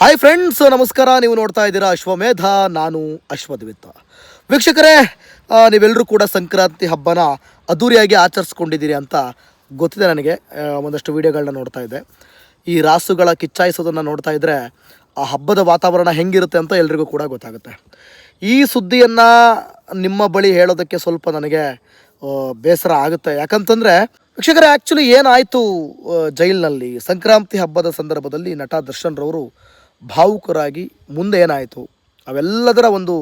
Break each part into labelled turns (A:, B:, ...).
A: Hi friends ನಮಸ್ಕಾರ. ನೀವು ನೋಡ್ತಾ ಇದ್ದೀರಾ ಅಶ್ವಮೇಧ, ನಾನು ಅಶ್ವದ್ವಿತ್ತ ವೀಕ್ಷಕರೇ ನೀವೆಲ್ಲರೂ ಕೂಡ ಸಂಕ್ರಾಂತಿ ಹಬ್ಬನ ಅದ್ದೂರಿಯಾಗಿ ಆಚರಿಸ್ಕೊಂಡಿದ್ದೀರಿ ಅಂತ ಗೊತ್ತಿದೆ ನನಗೆ. ಒಂದಷ್ಟು ವಿಡಿಯೋಗಳನ್ನ ನೋಡ್ತಾ ಇದ್ದೆ. ಈ ರಾಸುಗಳ ಕಿಚ್ಚಾಯಿಸೋದನ್ನು ನೋಡ್ತಾ ಇದ್ದರೆ ಆ ಹಬ್ಬದ ವಾತಾವರಣ ಹೆಂಗಿರುತ್ತೆ ಅಂತ ಎಲ್ರಿಗೂ ಕೂಡ ಗೊತ್ತಾಗುತ್ತೆ. ಈ ಸುದ್ದಿಯನ್ನು ನಿಮ್ಮ ಬಳಿ ಹೇಳೋದಕ್ಕೆ ಸ್ವಲ್ಪ ನನಗೆ ಬೇಸರ ಆಗುತ್ತೆ. ಯಾಕಂತಂದರೆ, ವೀಕ್ಷಕರೇ ಆ್ಯಕ್ಚುಲಿ ಏನಾಯಿತು ಜೈಲಿನಲ್ಲಿ? ಸಂಕ್ರಾಂತಿ ಹಬ್ಬದ ಸಂದರ್ಭದಲ್ಲಿ ನಟ ದರ್ಶನ್ ರವರು ಭಾವುಕರಾಗಿ ಮುಂದೆ ಏನಾಯಿತು? ಅವೆಲ್ಲದರ ಒಂದು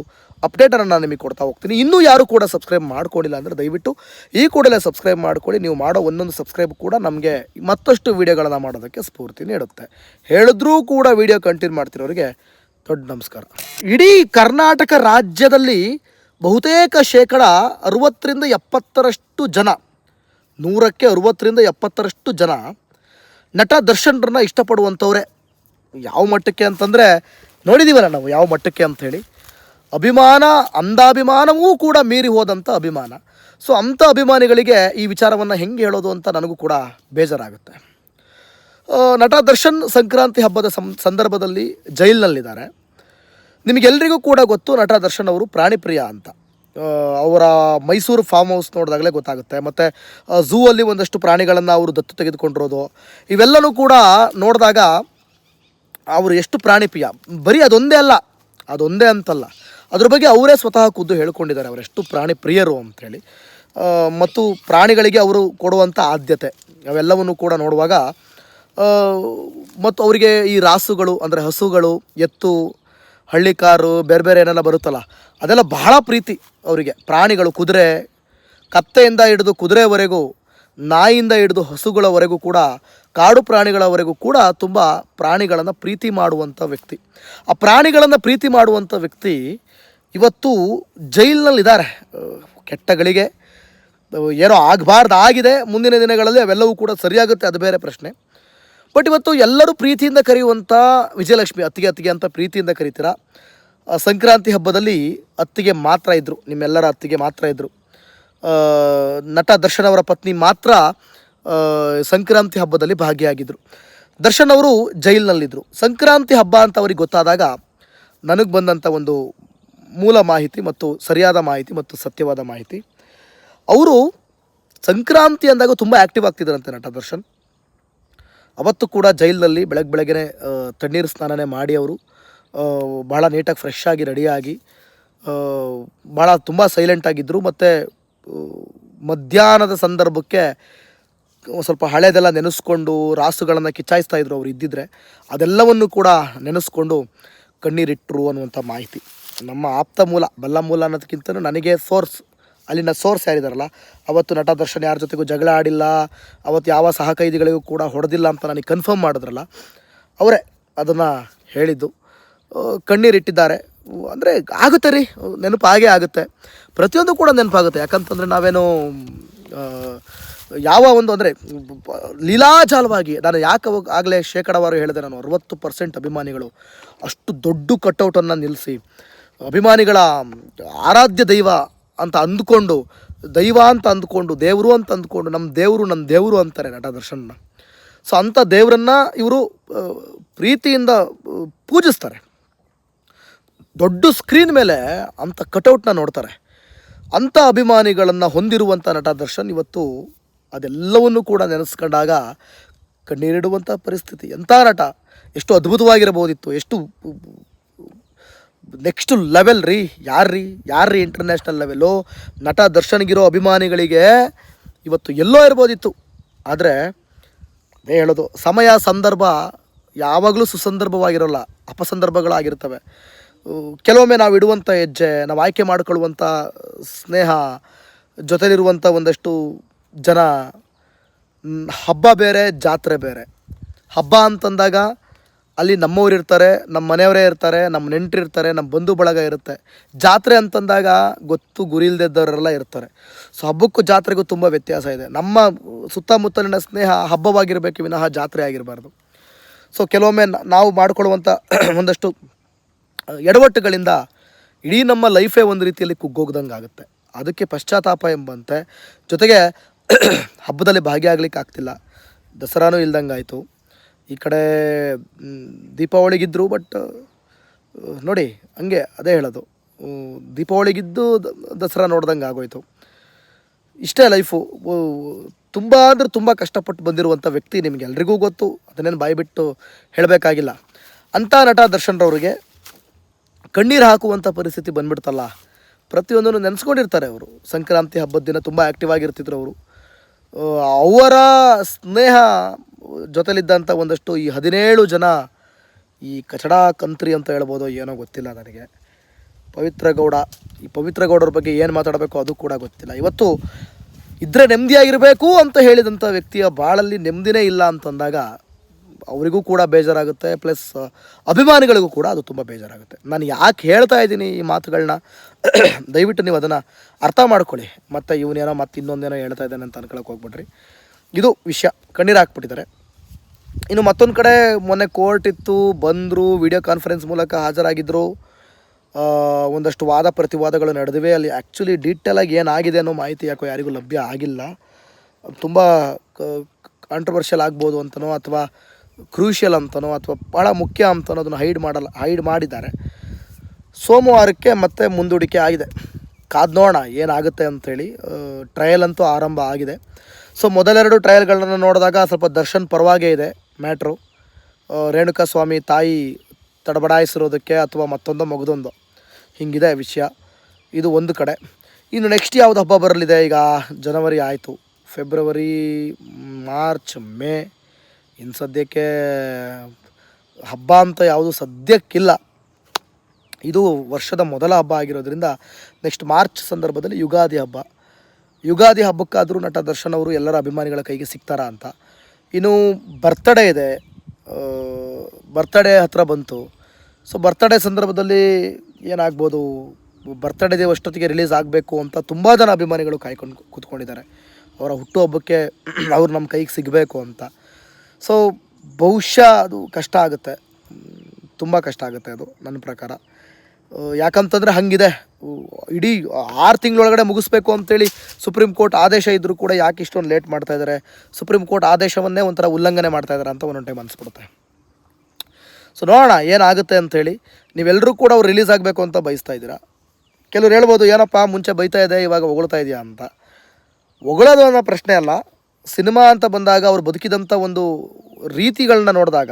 A: ಅಪ್ಡೇಟನ್ನು ನಾನು ನಿಮಗೆ ಕೊಡ್ತಾ ಹೋಗ್ತೀನಿ. ಇನ್ನೂ ಯಾರು ಕೂಡ ಸಬ್ಸ್ಕ್ರೈಬ್ ಮಾಡ್ಕೊಂಡಿಲ್ಲ ಅಂದರೆ ದಯವಿಟ್ಟು ಈ ಕೂಡಲೇ ಸಬ್ಸ್ಕ್ರೈಬ್ ಮಾಡ್ಕೊಳ್ಳಿ. ನೀವು ಮಾಡೋ ಒಂದೊಂದು ಸಬ್ಸ್ಕ್ರೈಬ್ ಕೂಡ ನಮಗೆ ಮತ್ತಷ್ಟು ವೀಡಿಯೋಗಳನ್ನು ಮಾಡೋದಕ್ಕೆ ಸ್ಫೂರ್ತಿ ನೀಡುತ್ತೆ. ಹೇಳಿದ್ರೂ ಕೂಡ ವೀಡಿಯೋ ಕಂಟಿನ್ಯೂ ಮಾಡ್ತಿರೋರಿಗೆ ದೊಡ್ಡ ನಮಸ್ಕಾರ. ಇಡೀ ಕರ್ನಾಟಕ ರಾಜ್ಯದಲ್ಲಿ ಬಹುತೇಕ ಶೇಕಡ ಅರುವತ್ತರಿಂದ ಎಪ್ಪತ್ತರಷ್ಟು ಜನ, ನೂರಕ್ಕೆ ಅರುವತ್ತರಿಂದ ಎಪ್ಪತ್ತರಷ್ಟು ಜನ ನಟ ದರ್ಶನ್ರನ್ನ ಇಷ್ಟಪಡುವಂಥವ್ರೆ ಯಾವ ಮಟ್ಟಕ್ಕೆ ಅಂತಂದರೆ ನೋಡಿದ್ದೀವಲ್ಲ ನಾವು ಯಾವ ಮಟ್ಟಕ್ಕೆ ಅಂಥೇಳಿ ಅಭಿಮಾನ, ಅಂಧಾಭಿಮಾನವೂ ಕೂಡ ಮೀರಿ ಹೋದಂಥ ಅಭಿಮಾನ. ಸೊ ಅಂಥ ಅಭಿಮಾನಿಗಳಿಗೆ ಈ ವಿಚಾರವನ್ನು ಹೆಂಗೆ ಹೇಳೋದು ಅಂತ ನನಗೂ ಕೂಡ ಬೇಜಾರಾಗುತ್ತೆ. ನಟ ದರ್ಶನ್ ಸಂಕ್ರಾಂತಿ ಹಬ್ಬದ ಸಂದರ್ಭದಲ್ಲಿ ಜೈಲಿನಲ್ಲಿದ್ದಾರೆ. ನಿಮಗೆಲ್ಲರಿಗೂ ಕೂಡ ಗೊತ್ತು ನಟ ದರ್ಶನ್ ಅವರು ಪ್ರಾಣಿ ಪ್ರಿಯ ಅಂತ ಅವರ ಮೈಸೂರು ಫಾರ್ಮ್ ಹೌಸ್ ನೋಡಿದಾಗಲೇ ಗೊತ್ತಾಗುತ್ತೆ. ಮತ್ತು ಝೂ ಅಲ್ಲಿ ಒಂದಷ್ಟು ಪ್ರಾಣಿಗಳನ್ನು ಅವರು ದತ್ತು ತೆಗೆದುಕೊಂಡಿರೋದು. ಇವೆಲ್ಲನೂ ಕೂಡ ನೋಡಿದಾಗ ಅವರು ಎಷ್ಟು ಪ್ರಾಣಿ ಪ್ರಿಯ? ಬರೀ ಅದೊಂದೇ ಅಲ್ಲ, ಅದೊಂದೇ ಅಂತಲ್ಲ. ಅದ್ರ ಬಗ್ಗೆ ಅವರೇ ಸ್ವತಃ ಖುದ್ದು ಹೇಳ್ಕೊಂಡಿದ್ದಾರೆ ಅವರೆಷ್ಟು ಪ್ರಾಣಿ ಪ್ರಿಯರು ಅಂಥೇಳಿ ಮತ್ತು ಪ್ರಾಣಿಗಳಿಗೆ ಅವರು ಕೊಡುವಂಥ ಆದ್ಯತೆ, ಅವೆಲ್ಲವನ್ನು ಕೂಡ ನೋಡುವಾಗ ಮತ್ತು ಅವರಿಗೆ ಈ ರಾಸುಗಳು, ಅಂದರೆ ಹಸುಗಳು, ಎತ್ತು, ಹಳ್ಳಿ ಕಾರು, ಬೇರೆ ಬೇರೆ ಏನೆಲ್ಲ ಬರುತ್ತಲ್ಲ, ಅದೆಲ್ಲ ಬಹಳ ಪ್ರೀತಿ ಅವರಿಗೆ. ಪ್ರಾಣಿಗಳು ಕುದುರೆ, ಕತ್ತೆಯಿಂದ ಹಿಡಿದು ಕುದುರೆವರೆಗೂ, ನಾಯಿಯಿಂದ ಹಿಡಿದು ಹಸುಗಳವರೆಗೂ ಕೂಡ ಕಾಡು ಪ್ರಾಣಿಗಳವರೆಗೂ ಕೂಡ ತುಂಬ ಪ್ರಾಣಿಗಳನ್ನು ಪ್ರೀತಿ ಮಾಡುವಂಥ ವ್ಯಕ್ತಿ. ಆ ಪ್ರಾಣಿಗಳನ್ನು ಪ್ರೀತಿ ಮಾಡುವಂಥ ವ್ಯಕ್ತಿ ಇವತ್ತು ಜೈಲಿನಲ್ಲಿದ್ದಾರೆ. ಕೆಟ್ಟಗಳಿಗೆ ಏನೋ ಆಗಬಾರ್ದು ಆಗಿದೆ, ಮುಂದಿನ ದಿನಗಳಲ್ಲಿ ಅವೆಲ್ಲವೂ ಕೂಡ ಸರಿಯಾಗುತ್ತೆ, ಅದು ಬೇರೆ ಪ್ರಶ್ನೆ. ಬಟ್ ಇವತ್ತು ಎಲ್ಲರೂ ಪ್ರೀತಿಯಿಂದ ಕರೆಯುವಂಥ ವಿಜಯಲಕ್ಷ್ಮಿ, ಅತ್ತಿಗೆ ಅತ್ತಿಗೆ ಅಂತ ಪ್ರೀತಿಯಿಂದ ಕರಿತೀರ? ಸಂಕ್ರಾಂತಿ ಹಬ್ಬದಲ್ಲಿ ಅತ್ತಿಗೆ ಮಾತ್ರ ಇದ್ದರು ನಿಮ್ಮೆಲ್ಲರ ಅತ್ತಿಗೆ ಮಾತ್ರ ಇದ್ದರು ನಟ ದರ್ಶನ್ ಅವರ ಪತ್ನಿ ಮಾತ್ರ ಸಂಕ್ರಾಂತಿ ಹಬ್ಬದಲ್ಲಿ ಭಾಗಿಯಾಗಿದ್ದರು ದರ್ಶನ್ ಅವರು ಜೈಲಿನಲ್ಲಿದ್ದರು ಸಂಕ್ರಾಂತಿ ಹಬ್ಬ ಅಂತ ಅವ್ರಿಗೆ ಗೊತ್ತಾದಾಗ ನನಗೆ ಬಂದಂಥ ಒಂದು ಮೂಲ ಮಾಹಿತಿ ಮತ್ತು ಸರಿಯಾದ ಮಾಹಿತಿ ಮತ್ತು ಸತ್ಯವಾದ ಮಾಹಿತಿ. ಅವರು ಸಂಕ್ರಾಂತಿ ಅಂದಾಗ ತುಂಬ ಆ್ಯಕ್ಟಿವ್ ಆಗ್ತಿದ್ದಾರಂತೆ ನಟ ದರ್ಶನ್. ಅವತ್ತು ಕೂಡ ಜೈಲಿನಲ್ಲಿ ಬೆಳಗ್ಗೆ ಬೆಳಗ್ಗೆ ತಣ್ಣೀರು ಸ್ನಾನನೇ ಮಾಡಿ ಅವರು ಭಾಳ ನೀಟಾಗಿ ಫ್ರೆಶ್ ಆಗಿ ರೆಡಿಯಾಗಿ ಭಾಳ ತುಂಬ ಸೈಲೆಂಟ್ ಆಗಿದ್ದರು ಮತ್ತು ಮಧ್ಯಾಹ್ನದ ಸಂದರ್ಭಕ್ಕೆ ಸ್ವಲ್ಪ ಹಳೆಯದೆಲ್ಲ ನೆನೆಸ್ಕೊಂಡು ರಾಸುಗಳನ್ನು ಕಿಚ್ಚಾಯಿಸ್ತಾ ಇದ್ರು ಅವರು ಇದ್ದಿದ್ರೆ, ಅದೆಲ್ಲವನ್ನು ಕೂಡ ನೆನೆಸ್ಕೊಂಡು ಕಣ್ಣೀರಿಟ್ಟರು ಅನ್ನುವಂಥ ಮಾಹಿತಿ. ನಮ್ಮ ಆಪ್ತ ಮೂಲ ಬಲ್ಲ ಮೂಲ ಅನ್ನೋದಕ್ಕಿಂತಲೂ ನನಗೆ ಸೋರ್ಸ್, ಅಲ್ಲಿನ ಸೋರ್ಸ್ ಯಾರಿದಾರಲ್ಲ, ಅವತ್ತು ನಟ ದರ್ಶನ್ ಯಾರ ಜೊತೆಗೂ ಜಗಳ ಆಡಿಲ್ಲ, ಅವತ್ತು ಯಾವ ಸಹಕೈದಿಗಳಿಗೂ ಕೂಡ ಹೊಡೆದಿಲ್ಲ ಅಂತ ನನಗೆ ಕನ್ಫರ್ಮ್ ಮಾಡಿದ್ರಲ್ಲ, ಅವರೇ ಅದನ್ನು ಹೇಳಿದ್ದು. ಕಣ್ಣೀರಿಟ್ಟಿದ್ದಾರೆ. ಅಂದರೆ ಆಗುತ್ತೆ ರೀ, ನೆನಪು ಆಗೇ ಆಗುತ್ತೆ. ಪ್ರತಿಯೊಂದು ಕೂಡ ನೆನಪಾಗುತ್ತೆ. ಯಾಕಂತಂದರೆ ನಾವೇನು ಯಾವ ಒಂದು ಅಂದರೆ ಲೀಲಾಜಾಲವಾಗಿ ನಾನು ಯಾಕೆ ಆಗಲೇ ಶೇಕಡಾವಾರು ಹೇಳಿದೆ, ನಾನು ಅರವತ್ತು ಪರ್ಸೆಂಟ್ ಅಭಿಮಾನಿಗಳು ಅಷ್ಟು ದೊಡ್ಡ ಕಟೌಟನ್ನು ನಿಲ್ಲಿಸಿ ಅಭಿಮಾನಿಗಳ ಆರಾಧ್ಯ ದೈವ ಅಂತ ಅಂದ್ಕೊಂಡು, ದೈವ ಅಂತ ಅಂದ್ಕೊಂಡು, ದೇವರು ಅಂತ ಅಂದ್ಕೊಂಡು ನಮ್ಮ ದೇವರು ನನ್ನ ದೇವರು ಅಂತಾರೆ ನಟ ದರ್ಶನ್ನ. ಸೊ ಅಂಥ ದೇವರನ್ನು ಇವರು ಪ್ರೀತಿಯಿಂದ ಪೂಜಿಸ್ತಾರೆ. ದೊಡ್ಡ ಸ್ಕ್ರೀನ್ ಮೇಲೆ ಅಂಥ ಕಟೌಟ್ನ ನೋಡ್ತಾರೆ. ಅಂಥ ಅಭಿಮಾನಿಗಳನ್ನು ಹೊಂದಿರುವಂಥ ನಟ ದರ್ಶನ್ ಇವತ್ತು ಅದೆಲ್ಲವನ್ನು ಕೂಡ ನೆನೆಸ್ಕೊಂಡಾಗ ಕಣ್ಣೀರಿಡುವಂಥ ಪರಿಸ್ಥಿತಿ. ಎಂಥ ನಟ ಎಷ್ಟು ಅದ್ಭುತವಾಗಿರಬಹುದಿತ್ತು. ಎಷ್ಟು ನೆಕ್ಸ್ಟ್ ಲೆವೆಲ್ ರೀ. ಯಾರ್ರೀ ಯಾರ್ರೀ ಇಂಟರ್ನ್ಯಾಷನಲ್ ಲೆವೆಲ್ಲು ನಟ ದರ್ಶನ್ಗಿರೋ ಅಭಿಮಾನಿಗಳಿಗೆ ಇವತ್ತು ಎಲ್ಲೋ ಇರ್ಬೋದಿತ್ತು. ಆದರೆ ಅದೇ ಹೇಳೋದು, ಸಮಯ, ಸಂದರ್ಭ ಯಾವಾಗಲೂ ಸುಸಂದರ್ಭವಾಗಿರೋಲ್ಲ. ಅಪಸಂದರ್ಭಗಳಾಗಿರ್ತವೆ. ಕೆಲವೊಮ್ಮೆ ನಾವು ಇಡುವಂಥ ಹೆಜ್ಜೆ, ನಾವು ಆಯ್ಕೆ ಮಾಡಿಕೊಳ್ಳುವಂಥ ಸ್ನೇಹ, ಜೊತೆಲಿರುವಂಥ ಒಂದಷ್ಟು ಜನ ಹಬ್ಬ ಬೇರೆ, ಜಾತ್ರೆ ಬೇರೆ. ಹಬ್ಬ ಅಂತಂದಾಗ ಅಲ್ಲಿ ನಮ್ಮವ್ರು ಇರ್ತಾರೆ, ನಮ್ಮ ಮನೆಯವರೇ ಇರ್ತಾರೆ, ನಮ್ಮ ನೆಂಟರಿರ್ತಾರೆ ನಮ್ಮ ಬಂಧು ಬಳಗ ಇರುತ್ತೆ. ಜಾತ್ರೆ ಅಂತಂದಾಗ ಗೊತ್ತು ಗುರಿ ಇಲ್ದಿದ್ದವರೆಲ್ಲ ಇರ್ತಾರೆ. ಸೊ ಹಬ್ಬಕ್ಕೂ ಜಾತ್ರೆಗೂ ತುಂಬ ವ್ಯತ್ಯಾಸ ಇದೆ. ನಮ್ಮ ಸುತ್ತಮುತ್ತಲಿನ ಸ್ನೇಹ ಹಬ್ಬವಾಗಿರಬೇಕು ವಿನಃ ಜಾತ್ರೆ ಆಗಿರಬಾರ್ದು. ಸೊ ಕೆಲವೊಮ್ಮೆ ನಾವು ಮಾಡಿಕೊಳ್ಳುವಂಥ ಒಂದಷ್ಟು ಎಡವಟ್ಟುಗಳಿಂದ ಇಡೀ ನಮ್ಮ ಲೈಫೇ ಒಂದು ರೀತಿಯಲ್ಲಿ ಕುಗ್ಗೋಗ್ದಂಗೆ ಆಗುತ್ತೆ ಅದಕ್ಕೆ ಪಶ್ಚಾತ್ತಾಪ ಎಂಬಂತೆ. ಜೊತೆಗೆ ಹಬ್ಬದಲ್ಲಿ ಭಾಗಿಯಾಗಲಿಕ್ಕೆ ಆಗ್ತಿಲ್ಲ. ದಸರಾನೂ ಇಲ್ದಂಗೆ ಆಯಿತು ಈ ಕಡೆ ದೀಪಾವಳಿಗಿದ್ದರು ಬಟ್ ನೋಡಿ, ಹಂಗೆ ಅದೇ ಹೇಳೋದು. ದೀಪಾವಳಿಗಿದ್ದು ದಸರಾ ನೋಡ್ದಂಗೆ ಆಗೋಯ್ತು. ಇಷ್ಟೇ ಲೈಫು ತುಂಬ ಅಂದರೆ ತುಂಬ ಕಷ್ಟಪಟ್ಟು ಬಂದಿರುವಂಥ ವ್ಯಕ್ತಿ ನಿಮಗೆ ಎಲ್ರಿಗೂ ಗೊತ್ತು. ಅದನ್ನೇನು ಬಾಯ್ಬಿಟ್ಟು ಹೇಳಬೇಕಾಗಿಲ್ಲ. ಅಂಥ ನಟ ದರ್ಶನ್ರವ್ರಿಗೆ ಕಣ್ಣೀರು ಹಾಕುವಂಥ ಪರಿಸ್ಥಿತಿ ಬಂದ್ಬಿಡ್ತಲ್ಲ. ಪ್ರತಿಯೊಂದನ್ನು ನೆನೆಸ್ಕೊಂಡಿರ್ತಾರೆ ಅವರು. ಸಂಕ್ರಾಂತಿ ಹಬ್ಬದ ದಿನ ತುಂಬ ಆ್ಯಕ್ಟಿವ್ ಆಗಿರ್ತಿದ್ರು ಅವರು. ಅವರ ಸ್ನೇಹ ಜೊತೆಲಿದ್ದಂಥ ಒಂದಷ್ಟು ಈ ಹದಿನೇಳು ಜನ ಈ ಕಚಡಾ ಕಂತ್ರಿ ಅಂತ ಹೇಳ್ಬೋದು ಏನೋ ಗೊತ್ತಿಲ್ಲ ನನಗೆ. ಪವಿತ್ರ ಗೌಡ, ಈ ಪವಿತ್ರ ಗೌಡರ ಬಗ್ಗೆ ಏನು ಮಾತಾಡಬೇಕು ಅದು ಕೂಡ ಗೊತ್ತಿಲ್ಲ. ಇವತ್ತು ಇದ್ರೆ ನೆಮ್ಮದಿಯಾಗಿರಬೇಕು ಅಂತ ಹೇಳಿದಂಥ ವ್ಯಕ್ತಿಯ ಬಾಳಲ್ಲಿ ನೆಮ್ಮದಿನೇ ಇಲ್ಲ ಅಂತಂದಾಗ ಅವರಿಗೂ ಕೂಡ ಬೇಜಾರಾಗುತ್ತೆ ಪ್ಲಸ್ ಅಭಿಮಾನಿಗಳಿಗೂ ಕೂಡ ಅದು ತುಂಬ ಬೇಜಾರಾಗುತ್ತೆ. ನಾನು ಯಾಕೆ ಹೇಳ್ತಾ ಇದ್ದೀನಿ ಈ ಮಾತುಗಳನ್ನ ದಯವಿಟ್ಟು ನೀವು ಅದನ್ನು ಅರ್ಥ ಮಾಡ್ಕೊಳ್ಳಿ. ಮತ್ತು ಇವನೇನೋ ಮತ್ತೆ ಇನ್ನೊಂದೇನೋ ಹೇಳ್ತಾ ಇದ್ದಾನೆ ಅಂತ ಅನ್ಕೊಳಕ್ಕೆ ಹೋಗ್ಬಿಟ್ರಿ ಇದು ವಿಷಯ, ಕಣ್ಣೀರು ಹಾಕ್ಬಿಟ್ಟಿದ್ದಾರೆ. ಇನ್ನು ಮತ್ತೊಂದು ಕಡೆ ಮೊನ್ನೆ ಕೋರ್ಟ್ ಇತ್ತು, ಬಂದರು, ವಿಡಿಯೋ ಕಾನ್ಫರೆನ್ಸ್ ಮೂಲಕ ಹಾಜರಾಗಿದ್ದರು ಒಂದಷ್ಟು ವಾದ ಪ್ರತಿವಾದಗಳು ನಡೆದಿವೆ. ಅಲ್ಲಿ ಆ್ಯಕ್ಚುಲಿ ಡೀಟೇಲಾಗಿ ಏನಾಗಿದೆ ಅನ್ನೋ ಮಾಹಿತಿ ಯಾಕೋ ಯಾರಿಗೂ ಲಭ್ಯ ಆಗಿಲ್ಲ. ತುಂಬ ಕಾಂಟ್ರವರ್ಷಿಯಲ್ ಆಗ್ಬೋದು ಅಂತನೋ, ಅಥವಾ ಕ್ರೂಷಿಯಲ್ ಅಂತನೋ ಅಥವಾ ಭಾಳ ಮುಖ್ಯ ಅಂತನೋ ಅದನ್ನು ಹೈಡ್ ಮಾಡಲ್ಲ ಹೈಡ್ ಮಾಡಿದ್ದಾರೆ. ಸೋಮವಾರಕ್ಕೆ ಮತ್ತೆ ಮುಂದೂಡಿಕೆ ಆಗಿದೆ. ಕಾದ್ ನೋಡೋಣ ಏನಾಗುತ್ತೆ ಅಂಥೇಳಿ ಟ್ರಯಲ್ ಅಂತೂ ಆರಂಭ ಆಗಿದೆ. ಸೊ ಮೊದಲೆರಡು ಟ್ರಯಲ್ಗಳನ್ನು ನೋಡಿದಾಗ ಸ್ವಲ್ಪ ದರ್ಶನ್ ಪರವಾಗೇ ಇದೆ ಮ್ಯಾಟ್ರು ರೇಣುಕಾ ಸ್ವಾಮಿ ತಾಯಿ ತಡಬಡಾಯಿಸಿರೋದಕ್ಕೆ ಅಥವಾ ಮತ್ತೊಂದು ಮಗದೊಂದು. ಹಿಂಗಿದೆ ವಿಷಯ. ಇದು ಒಂದು ಕಡೆ. ಇನ್ನು ನೆಕ್ಸ್ಟ್ ಯಾವುದು ಹಬ್ಬ ಬರಲಿದೆ? ಈಗ ಜನವರಿ ಆಯಿತು. ಫೆಬ್ರವರಿ ಮಾರ್ಚ್ ಮೇ ಇನ್ನು ಸದ್ಯಕ್ಕೆ ಹಬ್ಬ ಅಂತ ಯಾವುದು ಸದ್ಯಕ್ಕಿಲ್ಲ. ಇದು ವರ್ಷದ ಮೊದಲ ಹಬ್ಬ ಆಗಿರೋದ್ರಿಂದ ನೆಕ್ಸ್ಟ್ ಮಾರ್ಚ್ ಸಂದರ್ಭದಲ್ಲಿ ಯುಗಾದಿ ಹಬ್ಬ. ಯುಗಾದಿ ಹಬ್ಬಕ್ಕಾದರೂ ನಟ ದರ್ಶನ್ ಅವರು ಎಲ್ಲರ ಅಭಿಮಾನಿಗಳ ಕೈಗೆ ಸಿಗ್ತಾರಾ ಅಂತ. ಇನ್ನು ಬರ್ತಡೇ ಇದೆ. ಬರ್ತಡೇ ಹತ್ರ ಬಂತು. ಸೊ ಬರ್ತಡೇ ಸಂದರ್ಭದಲ್ಲಿ ಏನಾಗ್ಬೋದು? ಬರ್ತಡೇ ಡೇ ಅಷ್ಟೊತ್ತಿಗೆ ರಿಲೀಸ್ ಆಗಬೇಕು ಅಂತ ತುಂಬ ಜನ ಅಭಿಮಾನಿಗಳು ಕಾಯ್ಕೊಂಡು ಕೂತ್ಕೊಂಡಿದ್ದಾರೆ. ಅವರ ಹುಟ್ಟುಹಬ್ಬಕ್ಕೆ ಅವ್ರು ನಮ್ಮ ಕೈಗೆ ಸಿಗಬೇಕು ಅಂತ. ಸೊ ಬಹುಶಃ ಅದು ಕಷ್ಟ ಆಗುತ್ತೆ. ತುಂಬ ಕಷ್ಟ ಆಗುತ್ತೆ ಅದು, ನನ್ನ ಪ್ರಕಾರ. ಯಾಕಂತಂದರೆ ಹಂಗಿದೆ. ಇಡೀ ಆರು ತಿಂಗಳೊಳಗಡೆ ಮುಗಿಸ್ಬೇಕು ಅಂತೇಳಿ ಸುಪ್ರೀಂ ಕೋರ್ಟ್ ಆದೇಶ ಇದ್ದರೂ ಕೂಡ ಯಾಕೆ ಇಷ್ಟೊಂದು ಲೇಟ್ ಮಾಡ್ತಾ ಇದ್ದಾರೆ ಸುಪ್ರೀಂ ಕೋರ್ಟ್ ಆದೇಶವನ್ನೇ ಒಂಥರ ಉಲ್ಲಂಘನೆ ಮಾಡ್ತಾ ಇದ್ದಾರೆ ಅಂತ ಒಂದೊಂದು ಟೈಮ್ ಅನಿಸ್ಬಿಡುತ್ತೆ. ಸೊ ನೋಡೋಣ ಏನಾಗುತ್ತೆ ಅಂಥೇಳಿ ನೀವೆಲ್ಲರೂ ಕೂಡ ಅವ್ರು ರಿಲೀಸ್ ಆಗಬೇಕು ಅಂತ ಬಯಸ್ತಾ ಇದ್ದೀರಾ? ಕೆಲವ್ರು ಹೇಳ್ಬೋದು, ಏನಪ್ಪ, ಮುಂಚೆ ಬೈತಾ ಇದೆ ಇವಾಗ ಹೊಗಳ್ತಾ ಇದೆಯಾ? ಅಂತ. ಹೊಗಳೋದು ಅನ್ನೋ ಪ್ರಶ್ನೆ ಅಲ್ಲ. ಸಿನಿಮಾ ಅಂತ ಬಂದಾಗ ಅವ್ರು ಬದುಕಿದಂಥ ಒಂದು ರೀತಿಗಳನ್ನ ನೋಡಿದಾಗ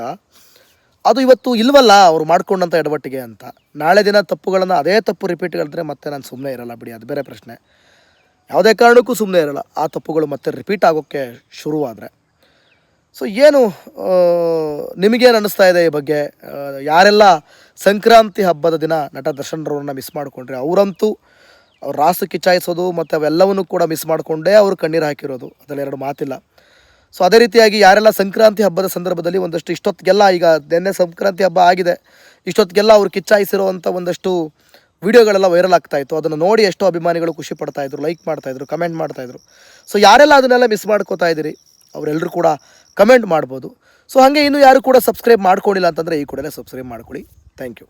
A: ಅದು ಇವತ್ತು ಇಲ್ವಲ್ಲ ಅವ್ರು ಮಾಡ್ಕೊಂಡಂಥ ಎಡವಟ್ಟಿಗೆ ಅಂತ. ನಾಳೆ ದಿನ ತಪ್ಪುಗಳನ್ನು ಅದೇ ತಪ್ಪು ರಿಪೀಟ್ ಹೇಳಿದ್ರೆ ಮತ್ತೆ ನಾನು ಸುಮ್ಮನೆ ಇರಲ್ಲ ಬಿಡಿ, ಅದು ಬೇರೆ ಪ್ರಶ್ನೆ. ಯಾವುದೇ ಕಾರಣಕ್ಕೂ ಸುಮ್ಮನೆ ಇರಲ್ಲ, ಆ ತಪ್ಪುಗಳು ಮತ್ತೆ ರಿಪೀಟ್ ಆಗೋಕ್ಕೆ ಶುರುವಾದರೆ. ಸೊ ಏನು ನಿಮಗೇನು ಅನ್ನಿಸ್ತಾ ಇದೆ ಈ ಬಗ್ಗೆ? ಯಾರೆಲ್ಲ ಸಂಕ್ರಾಂತಿ ಹಬ್ಬದ ದಿನ ನಟ ದರ್ಶನ್ರವ್ರನ್ನ ಮಿಸ್ ಮಾಡಿಕೊಂಡ್ರೆ, ಅವರಂತೂ ಅವ್ರ ರಾಸು ಕಿಚ್ಚಾಯಿಸೋದು ಮತ್ತು ಅವೆಲ್ಲವನ್ನು ಕೂಡ ಮಿಸ್ ಮಾಡಿಕೊಂಡೇ ಅವರು ಕಣ್ಣೀರು ಹಾಕಿರೋದು. ಅದರಲ್ಲಿ ಎರಡು ಮಾತಿಲ್ಲ. ಸೊ ಅದೇ ರೀತಿಯಾಗಿ ಯಾರೆಲ್ಲ ಸಂಕ್ರಾಂತಿ ಹಬ್ಬದ ಸಂದರ್ಭದಲ್ಲಿ ಒಂದಷ್ಟು ಇಷ್ಟೊತ್ತಿಗೆಲ್ಲ ಈಗ ನಿನ್ನೆ ಸಂಕ್ರಾಂತಿ ಹಬ್ಬ ಆಗಿದೆ. ಇಷ್ಟೊತ್ತಿಗೆಲ್ಲ ಅವರು ಕಿಚ್ಚಾಯಿಸಿರುವಂಥ ಒಂದಷ್ಟು ವಿಡಿಯೋಗಳೆಲ್ಲ ವೈರಲ್ ಆಗ್ತಾ ಇತ್ತು. ಅದನ್ನು ನೋಡಿ ಎಷ್ಟೋ ಅಭಿಮಾನಿಗಳು ಖುಷಿ ಪಡ್ತಾ ಇದ್ರು ಲೈಕ್ ಮಾಡ್ತಾ ಇದ್ರು ಕಮೆಂಟ್ ಮಾಡ್ತಾ ಇದ್ರು. ಸೊ ಯಾರೆಲ್ಲ ಅದನ್ನೆಲ್ಲ ಮಿಸ್ ಮಾಡ್ಕೋತಾ ಇದ್ದೀರಿ ಅವರೆಲ್ಲರೂ ಕೂಡ ಕಮೆಂಟ್ ಮಾಡ್ಬೋದು. ಸೊ ಹಾಗೆ ಇನ್ನೂ ಯಾರು ಕೂಡ ಸಬ್ಸ್ಕ್ರೈಬ್ ಮಾಡ್ಕೊಂಡಿಲ್ಲ ಅಂತಂದರೆ ಈ ಕೂಡಲೇ ಸಬ್ಸ್ಕ್ರೈಬ್ ಮಾಡ್ಕೊಳ್ಳಿ. Thank you